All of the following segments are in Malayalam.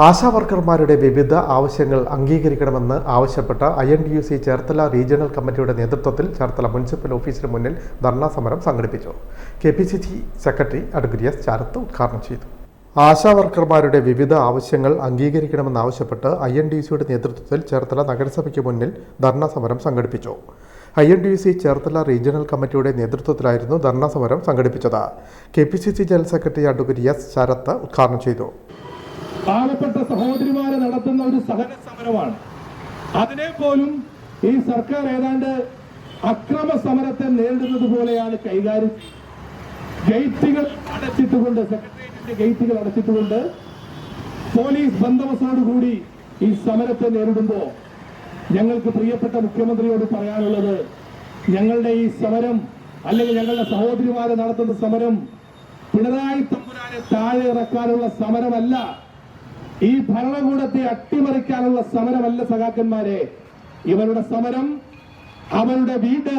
ആശാവർക്കർമാരുടെ വിവിധ ആവശ്യങ്ങൾ അംഗീകരിക്കണമെന്ന് ആവശ്യപ്പെട്ട I N D U C Cherthala regional കമ്മിറ്റിയുടെ നേതൃത്വത്തിൽ ചേർത്തല മുനിസിപ്പൽ ഓഫീസിന് മുന്നിൽ ധർണാ സമരം സംഘടിപ്പിച്ചു. K P C C secretary S Charath ഉദ്ഘാടനം ചെയ്തു. ആശാവർക്കർമാരുടെ വിവിധ ആവശ്യങ്ങൾ അംഗീകരിക്കണമെന്നാവശ്യപ്പെട്ട് ഐ എൻ ഡി സിയുടെ നേതൃത്വത്തിൽ ചേർത്തല നഗരസഭയ്ക്ക് മുന്നിൽ ധർണാ സമരം സംഘടിപ്പിച്ചു. I N D C Cherthala regional കമ്മിറ്റിയുടെ നേതൃത്വത്തിലായിരുന്നു ധർണാ സമരം സംഘടിപ്പിച്ചത്. K P C C general secretary advocate S Sharath ഉദ്ഘാടനം ചെയ്തു. പാവപ്പെട്ട സഹോദരിമാരെ നടത്തുന്ന ഒരു സഹന സമരമാണ് അതിനെ പോലും ഈ സർക്കാർ ഏതാണ്ട് അക്രമ സമരത്തെ നേരിടുന്നത് പോലെയാണ് കൈകാര്യം ഗേറ്റുകൾ അടച്ചിട്ടുകൊണ്ട് സെക്രട്ടേറിയറ്റിന്റെ ഗേറ്റുകൾ അടച്ചിട്ടുകൊണ്ട് പോലീസ് ബന്ദോബസ്തോടുകൂടി ഈ സമരത്തെ നേരിടുമ്പോ ഞങ്ങൾക്ക് പ്രിയപ്പെട്ട മുഖ്യമന്ത്രിയോട് പറയാനുള്ളത് ഞങ്ങളുടെ ഈ സമരം അല്ലെങ്കിൽ ഞങ്ങളുടെ സഹോദരിമാരെ നടത്തുന്ന സമരം പിണറായി തമ്പുരാനെ താഴെ ഇറക്കാനുള്ള സമരമല്ല. ഈ ഭരണകൂടത്തെ അട്ടിമറിക്കാനുള്ള സമരമല്ല സഖാക്കന്മാരെ. ഇവരുടെ സമരം അവരുടെ വീട്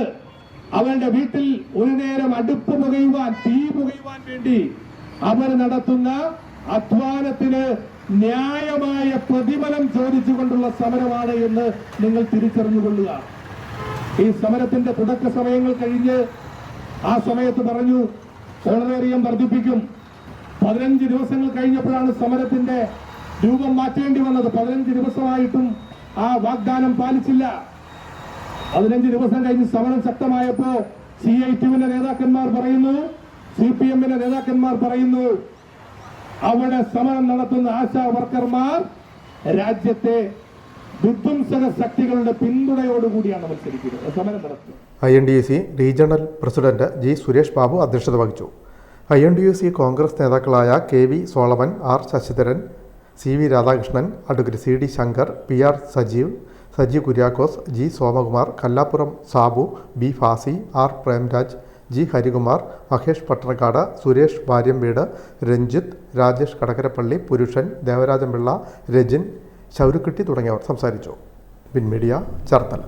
അവരുടെ വീട്ടിൽ ഒരു നേരം അടുപ്പ് പുകയുവാൻ തീ പുകയുവാൻ വേണ്ടി അവർ നടത്തുന്ന അധ്വാനത്തിന് ന്യായമായ പ്രതിഫലം ചോദിച്ചുകൊണ്ടുള്ള സമരമാണ് എന്ന് നിങ്ങൾ തിരിച്ചറിഞ്ഞുകൊള്ളുക. ഈ സമരത്തിന്റെ തുടക്ക സമയങ്ങൾ കഴിഞ്ഞ് ആ സമയത്ത് പറഞ്ഞു ഓണറേറിയം വർദ്ധിപ്പിക്കും. പതിനഞ്ച് ദിവസങ്ങൾ കഴിഞ്ഞപ്പോഴാണ് സമരത്തിന്റെ രൂപം മാറ്റേണ്ടി വന്നത് പതിനഞ്ച് ദിവസമായിട്ടും ആ വാഗ്ദാനം പാലിച്ചില്ല. പതിനഞ്ച് ദിവസം കഴിഞ്ഞ് സമരം ശക്തമായപ്പോ സി ഐ ടിയുവിന്റെ നേതാക്കന്മാർ പറയുന്നു സി പി എമ്മിന്റെ നേതാക്കന്മാർ പറയുന്നു അവിടെ സമരം നടത്തുന്ന ആശാ വർക്കർമാർ രാജ്യത്തെ വിധ്വംസക ശക്തികളുടെ പിന്തുണയോടുകൂടിയാണ് മത്സരിക്കുന്നത്. സമരം നടത്തുന്നത് I N D C regional president G Suresh Babu അധ്യക്ഷത വഹിച്ചു. I N D U C Congress നേതാക്കളായ K V Solomon R Sasidharan C V Radhakrishnan advocate C D Shankar P R Sajeev Sajeev Kuriakose G Somakumar Kallappuram Sabu B Fasi R Premraj G Harikumar Mahesh Pattanakkad Suresh Bharyamveed Ranjith Rajesh Kadakarappally Purushan Devarajanpillai Rajin ശൗരുക്കുട്ടി തുടങ്ങിയവർ സംസാരിച്ചു. Bin media Cherthala